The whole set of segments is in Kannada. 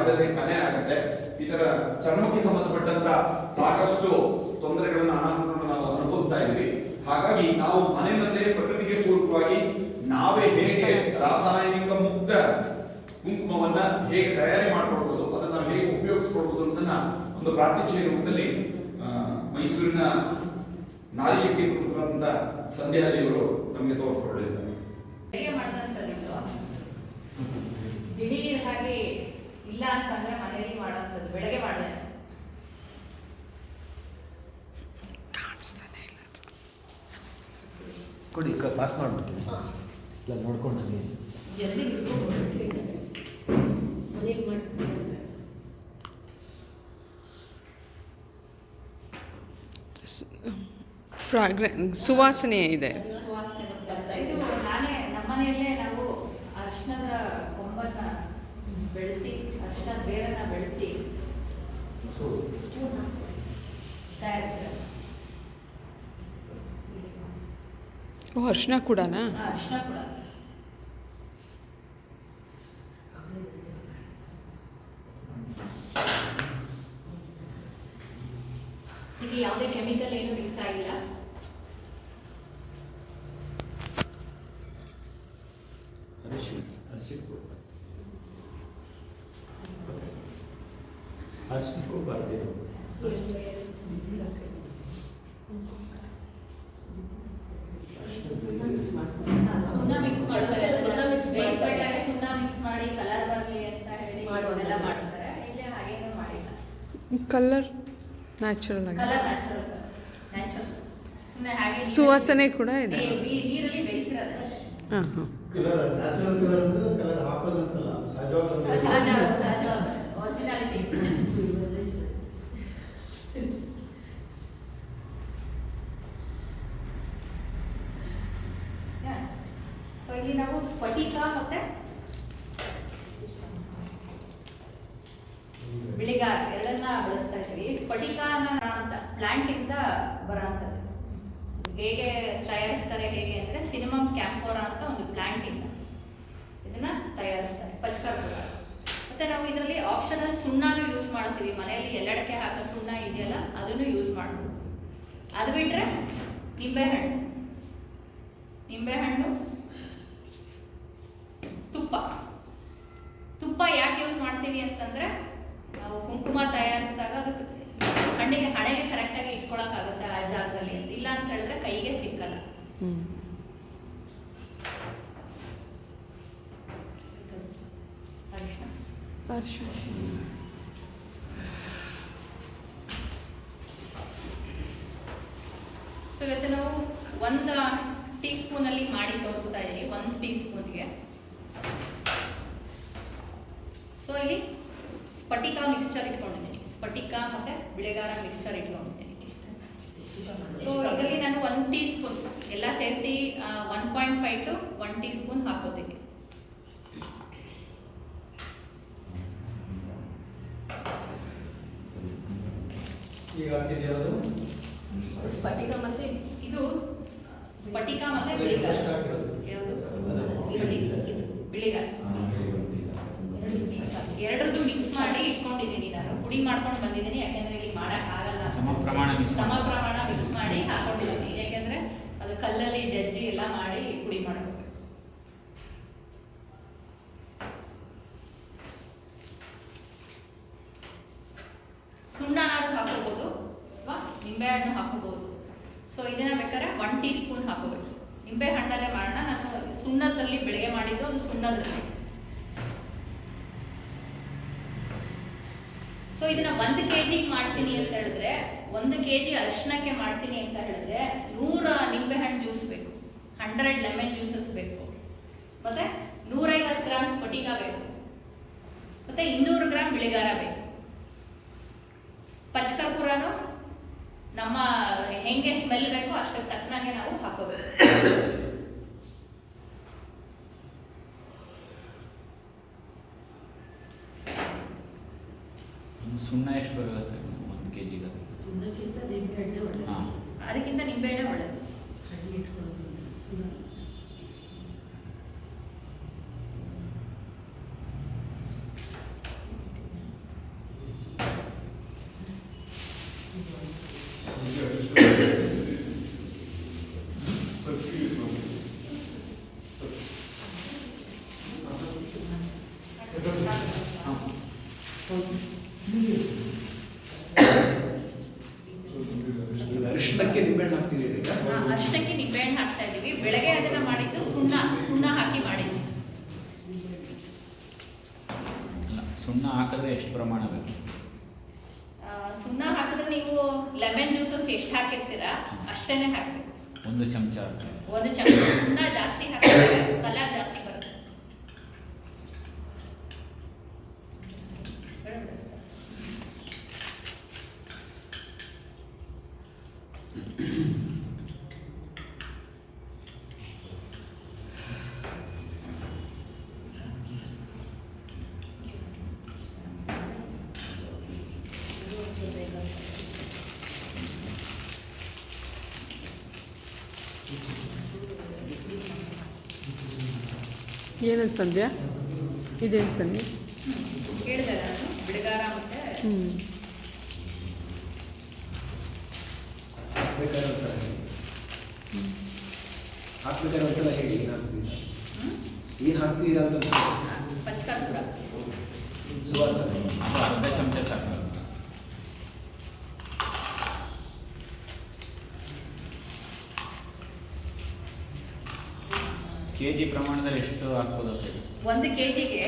ಜಾಗದಲ್ಲಿ ಕಲೆ ಆಗುತ್ತೆ. ಇತರ ತರ ಚರ್ಮಕ್ಕೆ ಸಂಬಂಧಪಟ್ಟಂತ ಸಾಕಷ್ಟು ತೊಂದರೆಗಳನ್ನ ಅನಾನುಕೂಲಗಳನ್ನ ನಾವು ಅನುಭವಿಸ್ತಾ ಇದ್ವಿ ಹಾಗಾಗಿ ನಾವು ಮನೆಯಲ್ಲೇ ಪ್ರಕೃತಿಗೆ ಪೂರಕವಾಗಿ ನಾವೇ ಹೇಗೆ ರಾಸಾಯನಿಕ ಮುಕ್ತ ಕುಂಕುಮವನ್ನ ಹೇಗೆ ತಯಾರಿ ಮಾಡ್ಕೊಳ್ಬೋದು, ಅದನ್ನ ನಾವು ಹೇಗೆ ಉಪಯೋಗಿಸ್ಕೊಳ್ಬೋದು ಅನ್ನೋದನ್ನ ಒಂದು ಪ್ರಾತ್ಯಕ್ಷಿಕ ರೂಪದಲ್ಲಿ ಮೈಸೂರಿನ ನಾರಿಶಕ್ತಿ ಪ್ರಮುಖರಾದಂತ ಸಂಧ್ಯಾಜಿಯವರು ನಮಗೆ ಮಾಡಿದಂಥದ್ದು ದಿಢೀರ್ ಹಾಗೆ ಇಲ್ಲ ಅಂತಂದ್ರೆ ಮನೆಯಲ್ಲಿ ಮಾಡೋಂಥದ್ದು ಬೆಳಗ್ಗೆ ಮಾಡಿದೆ. ಕೊಡಿ ಪಾಸ್ ಮಾಡಿಬಿಡ್ತೀನಿ. ಇಲ್ಲ ನೋಡ್ಕೊಂಡು ಫ್ರಾಗ್ರೆ ಸುವಾಸನೆ ಇದೆ ಸುವಾಸನೆ ಬರ್ತಾ ಇದು ನಾನೇ ನಮ್ಮನೆಯಲ್ಲೇ ನಾವು ಅರಿಶಿಣದ ಕೊಂಬನ್ನ ಬೆಳೆಸಿ ಅರಿಶಿಣದ ಬೇರನ್ನ ಬೆಳೆಸಿ ಸ್ಪೂನ್ ತಯಾರಿಸಿದೆ ಓ ಅರ್ಶಿನ ಕೂಡನಾ? ಅರಿಶಿಣ ಕೂಡ ಯಾವುದೇ ಕೆಮಿಕಲ್ ಏನು ಮಿಕ್ಸ್ ಆಗಿಲ್ಲ. ಕೂಡ ಬರ್ತೀವಿ ಸುಣ್ಣ ಮಿಕ್ಸ್ ಮಾಡ್ತಾರೆ ಸುಣ್ಣ mix ಬೇಯಿಸ್ಬೇಕಾದ್ರೆ ಸುಣ್ಣ ಮಿಕ್ಸ್ ಮಾಡಿ ಕಲರ್ ಬರಲಿ ಅಂತ ಹೇಳಿ ಮಾಡುವಂಥದ್ದು. ಎಲ್ಲ ಮಾಡ್ತಾರೆ ಇಲ್ಲಿ ಹಾಗೇನು ಮಾಡಿಲ್ಲ ಕಲರ್ ನ್ಯಾಚುರಲ್ ಆಗಿ ಕಲರ್ ನ್ಯಾಚುರಲ್ ನ್ಯಾಚುರಲ್ ಸುಮ್ಮನೆ ಹಾಗೆ ಸುವಾಸನೆ ಕೂಡ ಇದೆ. ಹಾಂ ಹಾಂ. ಸೊ ಇಲ್ಲಿ ನಾವು ಸ್ಫಟಿಕ ಮತ್ತೆ ಬಿಳಿಗಾರ ಎರಡನ್ನ ಬಳಸ್ತಾ ಇದ್ದೀವಿ. ಸ್ಫಟಿಕಾನ ಅಂತ ಪ್ಲಾಂಟ್ ಇಂದ ಬರೋಂಥದ್ದು ಹೇಗೆ ತಯಾರಿಸ್ತಾರೆ ಹೇಗೆ ಅಂದ್ರೆ ಸಿನಿಮಮ್ ಕ್ಯಾಂಪೋರಾ ಅಂತ ಒಂದು ಪ್ಲಾಂಟ್ ಇಂದ ಇದನ್ನ ತಯಾರಿಸ್ತಾರೆ, ಪಚ್ಕರ್ಪುರ. ಮತ್ತೆ ನಾವು ಇದರಲ್ಲಿ ಆಪ್ಷನಲ್ ಸುಣ್ಣನೂ ಯೂಸ್ ಮಾಡ್ತೀವಿ. ಮನೆಯಲ್ಲಿ ಎಲ್ಲಡಕ್ಕೆ ಹಾಕೋ ಸುಣ್ಣ ಇದೆಯಲ್ಲ, ಅದನ್ನು ಯೂಸ್ ಮಾಡ್ಬೋದು. ಅದು ಬಿಟ್ಟರೆ ನಿಂಬೆಹಣ್ಣು. ನಿಂಬೆಹಣ್ಣು ತುಪ್ಪ ತುಪ್ಪ ಯಾಕೆ ಯೂಸ್ ಮಾಡ್ತೀವಿ ಅಂತಂದ್ರೆ ನಾವು ಕುಂಕುಮ ತಯಾರಿಸಿದಾಗ ಅದಕ್ಕೆ ಹಣ್ಣಿಗೆ ಹಣೆಗೆ ಕರೆಕ್ಟಾಗಿ ಇಟ್ಕೊಳಕ್ಕಾಗುತ್ತೆ ಅಂತ. ಇಲ್ಲ ಅಂತ ಹೇಳಿದ್ರೆ ಕೈಗೆ ಸಿಕ್ಕಲ್ಲ. ಸೊ ಇವತ್ತು ನಾವು ಒಂದು ಟೀ ಸ್ಪೂನಲ್ಲಿ ಮಾಡಿ ತೋರಿಸ್ತಾ ಇದ್ದೀವಿ ಒಂದು ಟೀ ಸ್ಪೂನ್ಗೆ ಸೊ ಇಲ್ಲಿ ಸ್ಫಟಿಕ ಮಿಕ್ಸ್ಚರ್ ಇಟ್ಕೊಂಡಿದ್ದೀನಿ. ಸ್ಫಟಿಕ ಮತ್ತೆ ಬಿಳೆಗಾರ ಮಿಕ್ಸ್ಚರ್ ಇಟ್ಕೊಂಡಿದ್ದೀನಿ. ಸೊ ಇದರಲ್ಲಿ ನಾನು ಒನ್ ಟೀ ಸ್ಪೂನ್ ಎಲ್ಲ ಸೇರಿಸಿ one point five to one teaspoon ಹಾಕೋತೀನಿ. ಸ್ಫಟಿಕ ಮತ್ತೆ? ಇದು ಸ್ಫಟಿಕ ಮತ್ತೆ ಬಿಳಿಗಾರ. ಎರಡರದ್ದು ಮಿಕ್ಸ್ ಮಾಡಿ ಇಟ್ಕೊಂಡಿದ್ದೀನಿ ನಾನು. ಪುಡಿ ಮಾಡ್ಕೊಂಡು ಬಂದಿದ್ದೀನಿ ಯಾಕೆಂದ್ರೆ ಪ್ರಮಾಣ ಮಿಕ್ಸ್ ಮಾಡಿ. ಹಾಕೊಂಡಿದ್ದೀನಿ ಯಾಕೆಂದ್ರೆ ಅದು ಕಲ್ಲಲ್ಲಿ ಜಜ್ಜಿ ಎಲ್ಲ ಮಾಡಿ ಪುಡಿ ಮಾಡಬೇಕು ಸುಣ್ಣನಾದ್ರೂ ಹಾಕೋಬಹುದು ಅಥವಾ ನಿಂಬೆಹಣ್ಣು ಹಾಕೋಬಹುದು ಸೊ ಇದನ್ನ ಬೇಕಾದ್ರೆ ಒನ್ ಟೀ ಸ್ಪೂನ್ ಹಾಕೋಬೇಕು. ನಿಂಬೆ ಹಣ್ಣಲ್ಲೇ ಮಾಡೋಣ. ನಾನು ಸುಣ್ಣದಲ್ಲಿ ಬೆಳಗ್ಗೆ ಮಾಡಿದ್ದು ಅದು ಸುಣ್ಣದಲ್ಲಿ ಸೊ ಇದನ್ನ ಒಂದು ಕೆ ಜಿ ಮಾಡ್ತೀನಿ ಅಂತ ಹೇಳಿದ್ರೆ, ಒಂದು ಕೆ ಜಿ ಅರಿಶಿನಕ್ಕೆ ಮಾಡ್ತೀನಿ ಅಂತ ಹೇಳಿದ್ರೆ ನೂರ ನಿಂಬೆಹಣ್ಣು ಜ್ಯೂಸ್ ಬೇಕು. ಹಂಡ್ರೆಡ್ ಲೆಮನ್ ಜ್ಯೂಸಸ್ ಬೇಕು. ಮತ್ತೆ ನೂರೈವತ್ತು ಗ್ರಾಮ್ ಸ್ಫಟಿಕ ಬೇಕು. ಮತ್ತೆ ಇನ್ನೂರು ಗ್ರಾಮ್ ಬಿಳಿಗಾರ ಬೇಕು. ಪಚ್ಕರ್ಪುರನು ನಮ್ಮ ಹೆಂಗೆ ಸ್ಮೆಲ್ ಬೇಕೋ ಅಷ್ಟಕ್ಕೆ ತಕ್ಕನಾಗೆ ನಾವು ಹಾಕೋಬೇಕು. ಸುಣ್ಣ ಎಷ್ಟು ಬರುತ್ತೆ ಒಂದು ಕೆ ಜಿಗೆ ಸುಣ್ಣಕ್ಕಿಂತ ನಿಂಬೆಹಣ್ಣೆ ಒಳ್ಳೆ ಹಾಂ. ಅದಕ್ಕಿಂತ ನಿಂಬೆಹಣ್ಣೆ ಒಳ್ಳೆಯದು ಹಣ್ಣು ಇಟ್ಕೊಳ್ಳೋದು ಸುಣ್ಣ ಈಗ ಅರಿಶಿಣಕ್ಕೆ ನಿಂಬೆಹಣ್ಣು ಹಾಕ್ತಿದ್ದೀರಿ ಈಗ. ಆ, ಅಷ್ಟಕ್ಕೆ ನಿಂಬೆಹಣ್ಣು ಹಾಕ್ತಾ ಇದ್ದೀವಿ ಬೆಳಗ್ಗೆ ಅದನ್ನ ಮಾಡಿದ್ದು ಸುಣ್ಣ ಸುಣ್ಣ ಹಾಕಿ ಮಾಡಿದ್ವಿ ಸುಣ್ಣ ಹಾಕಿದ್ರೆ ಎಷ್ಟು ಪ್ರಮಾಣ ಬೇಕು? ಸುಣ್ಣ ಹಾಕಿದ್ರೆ ನೀವು ಲೆಮನ್ ಜ್ಯೂಸಸ್ ಎಷ್ಟು ಹಾಕಿರ್ತೀರಾ ಅಷ್ಟೇನೆ ಹಾಕ್ಬೇಕು. ಒಂದು ಚಮಚ ಒಂದು ಚಮಚ ಸುಣ್ಣ ಜಾಸ್ತಿ ಹಾಕಿದ್ರೆ ಕಲರ್ ಜಾಸ್ತಿ ಬರುತ್ತೆ ಏನು ಸಂಧ್ಯಾ? ಇದೇನು ಸಂಧ್ಯಾ? ಹ್ಞೂ ಹಾಕ್ಬೇಕಾದ್ರೆ ಒಂದ್ಸಲ ಹೇಳಿ ಏನು ಹಾಕ್ತೀರಾ ಏನು ಹಾಕ್ತೀರಾ ಅಂತ ಸುವಾಸನೆ. ಅರ್ಧ ಚಮಚ ಸಾಕು. ಕೆ ಜಿ ಪ್ರಮಾಣದಲ್ಲಿ ಎಷ್ಟು ಹಾಕ್ಬೋದು ಅಂತ ಒಂದು ಕೆ ಜಿಗೆ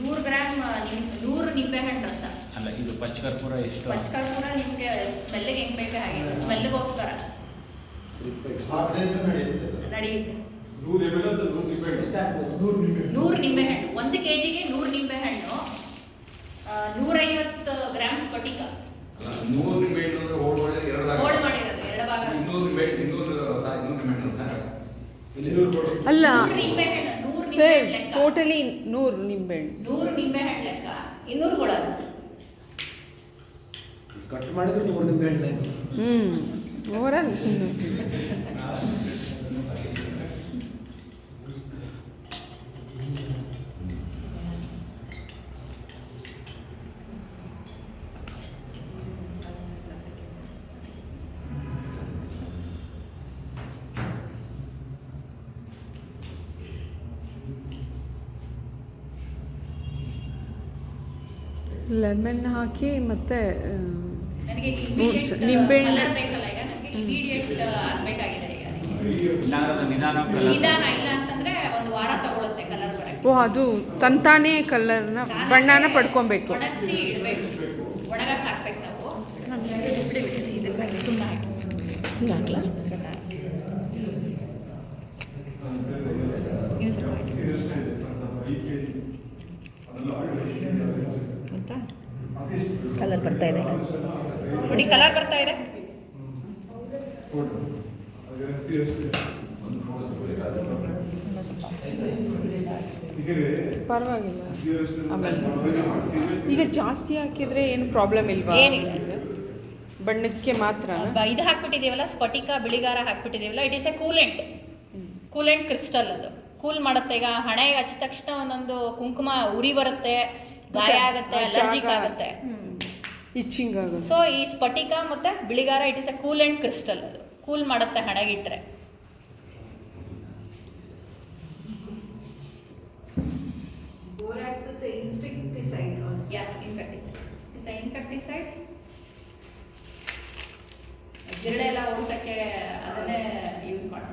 ನೂರು ಗ್ರಾಮ್ ನಿಮ್ ನೂರು ನಿಂಬೆಹಣ್ಣು ರಸ ಅಲ್ಲ ಇದು ಪಚ್ಚಕರ್ಪೂರ ಎಷ್ಟು? ಪಚ್ಚಕರ್ಪೂರ ನಿಮಗೆ ಸ್ಮೆಲ್ಗೆ ಹೆಂಗ್ ಬೇಕು ಹಾಗೆ ಸ್ಮೆಲ್ಗೋಸ್ಕರ ನಡೆಯುತ್ತೆ ನೂರು ನಿಂಬೆಹಣ್ಣು. ಒಂದು ಕೆ ಜಿಗೆ ನೂರು ನಿಂಬೆಹಣ್ಣು ಹಣ್ಣು ನೂರೈವತ್ತು ಗ್ರಾಮ್ ಸ್ಫಟಿಕ ನೂರು ನಿಂಬೆಹಣ್ಣು ಹೋಳು ಮಾಡಿರೋದು ಎರಡು ಭಾಗ. ಇನ್ನೂರು ನಿಂಬೆಹಣ್ಣು ಇನ್ನೂರು ರಸ ಇನ್ನೂರು ನಿಂಬೆಹಣ್ಣು ರಸ ಅಲ್ಲ ಸರ್ ಟೋಟಲಿ ನೂರು ನಿಂಬೆಹಣ್ಣು. ನೂರು ನಿಂಬೆಹಣ್ಣು ಲೆಕ್ಕ. ಇನ್ನೂರು ಕೊಡೋದು. ಕಟ್ ಮಾಡಿದ್ರೆ ನೂರು ನಿಂಬೆಹಣ್ಣೆ. ಹ್ಞೂ ಓವರಲ್ ಲೆಮನ್ ಹಾಕಿ ಮತ್ತೆ ಆ, ನನಗೆ ನೂರು ಇಮಿಡಿಯೇಟ್ ನಿಂಬೆಹಣ್ಣು- ಕಲರ್ ಬೇಕಲ್ಲ ಈಗ ನನಗೆ ಇಮಿಡಿಯೇಟ್ ಆಗ್ಬೇಕಾಗಿದೆ ಈಗ ನನಗೆ. ಇಲ್ಲಾಂದ್ರೆ ಅದು ನಿಧಾನ ಕಲರ್ ನಿಧಾನ ಇಲ್ಲ ಅಂತಂದ್ರೆ ಒಂದು ವಾರ ಹಾಕಿ ಕಲರ್ ಬರಕ್ಕೆ. ಓ ಅದು ತಂತಾನೇ ಕಲರ್ನ ಬಣ್ಣನ ಪಡ್ಕೊಬೇಕು ಇಡಬೇಕು ಒಣಗಕ್ಕೆ ಹಾಕ್ಬೇಕು ನಾವು ಬಿಡಿ ಬಿಡಿ ಇದ್ರ ಬಗ್ಗೆ ಸುಮ್ಮನೆ ಹಾಕಿ ಸುಮ್ಮನೆ ಹಾಕ್ಲಾ ಸುಮ್ಮನೆ ಹಾಕಿ ಇದು ಸ್ವಲ್ಪ ಹಾಕಿ ಆಯ್ತಾ ಕಲರ್ ಬರ್ತಾ ಇದೆ. ನೋಡಿ ಕಲರ್ ಬರ್ತಾ ಇದೆ. ಪರವಾಗಿಲ್ಲ. ಈಗ ಜಾಸ್ತಿ ಹಾಕಿದ್ರೆ ಏನು ಪ್ರಾಬ್ಲಮ್ ಇಲ್ವಾ? ಏನಿಲ್ಲ. ಬಣ್ಣಕ್ಕೆ ಮಾತ್ರ ಇದು ಹಾಕ್ಬಿಟ್ಟಿದ್ದೀವಲ್ಲ ಸ್ಫಟಿಕ ಬಿಳಿಗಾರ ಹಾಕ್ಬಿಟ್ಟಿದ್ದೀವಲ್ಲ it is a coolant coolant crystal ಅದು. ಕೂಲ್ ಮಾಡುತ್ತೆ. ಈಗ ಹಣೆಗೆ ಹಚ್ಚಿದ ತಕ್ಷಣ ಒಂದೊಂದು ಕುಂಕುಮ ಉರಿ ಬರುತ್ತೆ ಗಾಯ ಆಗುತ್ತೆ ಅಲರ್ಜಿಕ್ ಆಗುತ್ತೆ. ಇಚ್ಚಿಂಗ್ ಆಗೋದು. ಸೊ ಈ ಸ್ಫಟಿಕ ಮತ್ತೆ ಬಿಳಿಗಾರ it is a cool and crystal ಅದು ಕೂಲ್ ಮಾಡುತ್ತೆ ಹಣೆಗಿಟ್ರೆ. Borax is an insecticide also. Yeah insecticide it's insecticide ಜಿರಳೆ ಎಲ್ಲ ಓಡಿಸೋಕ್ಕೆ ಅದನ್ನೇ ಯೂಸ್ ಮಾಡೋದು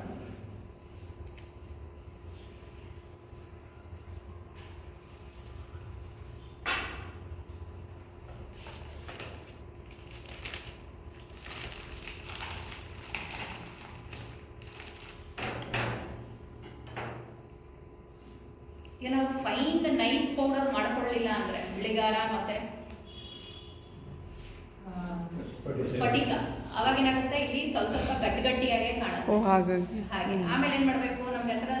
ಈಗ ನಾವು ಫೈನ್ ನೈಸ್ ಪೌಡರ್ ಮಾಡ್ಕೊಳ್ಳಿಲ್ಲ ಅಂದ್ರೆ ಮತ್ತೆ ಸ್ಫಟಿಕ. ಅವಾಗ ಏನಾಗುತ್ತೆ? ಇಲ್ಲಿ ಸ್ವಲ್ಪ ಸ್ವಲ್ಪ ಗಟ್ಟಿ ಗಟ್ಟಿಯಾಗೆ ಓ ಕಾಣುತ್ತೆ ಹಾಗಾಗಿ. ಹಾಗೆ. ಆಮೇಲೆ ಏನ್ ಮಾಡ್ಬೇಕು? ನಮ್ಗೆ ಹತ್ರ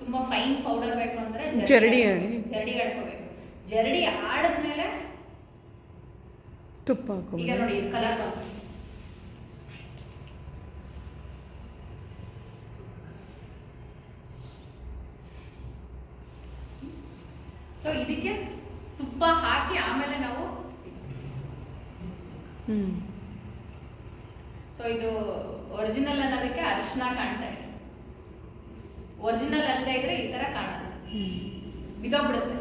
ತುಂಬಾ ಫೈನ್ ಪೌಡರ್ ಬೇಕು ಅಂದ್ರೆ ಜರಡಿ. ಜರಡಿ ಆಡ್ಕೋಬೇಕು ಜರಡಿ ಆಡದ್ಮೇಲೆ ತುಪ್ಪ ಈಗ ನೋಡಿ ಇದು ಕಲರ್ ಬಂತು. ಸೊ ಇದಕ್ಕೆ ತುಪ್ಪ ಹಾಕಿ ಆಮೇಲೆ ನಾವು ಹ್ಞೂ ಸೊ ಇದು ಒರಿಜಿನಲ್ ಅನ್ನೋದಕ್ಕೆ ಅರಿಶಿನ ಕಾಣ್ತಾ ಇದೆ. ಒರಿಜಿನಲ್ ಅಲ್ಲದೆ ಇದ್ರೆ ಈ ತರ ಕಾಣಲ್ಲ. ಬಿದ್ದೋಗ್ಬಿಡುತ್ತೆ.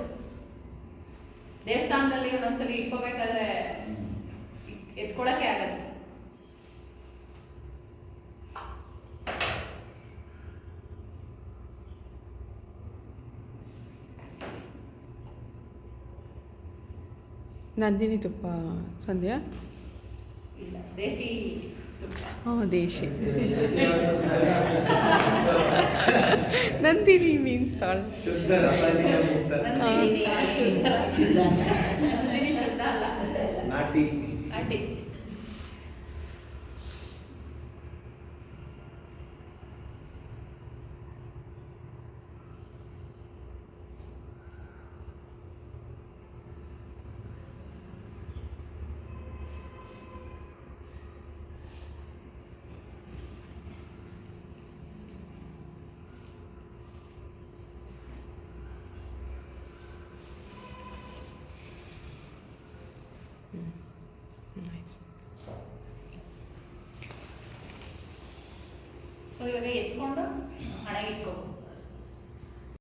ದೇವಸ್ಥಾನದಲ್ಲಿ ಒಂದೊಂದ್ಸಲಿ ಇಟ್ಕೋಬೇಕಾದ್ರೆ ಎತ್ಕೊಳಕ್ಕೆ ಆಗತ್ತೆ ನಂದಿನಿ ತುಪ್ಪ ಸಂಧ್ಯಾ? ದೇಸಿ ದೇಶಿ. ನಂದಿನಿ ಮೀನ್ಸ್ ಸಾಲ್ ಶುದ್ಧ ಸೊ ಇವಾಗ ಎತ್ಕೊಂಡು ಹಣ ಇಟ್ಕೋ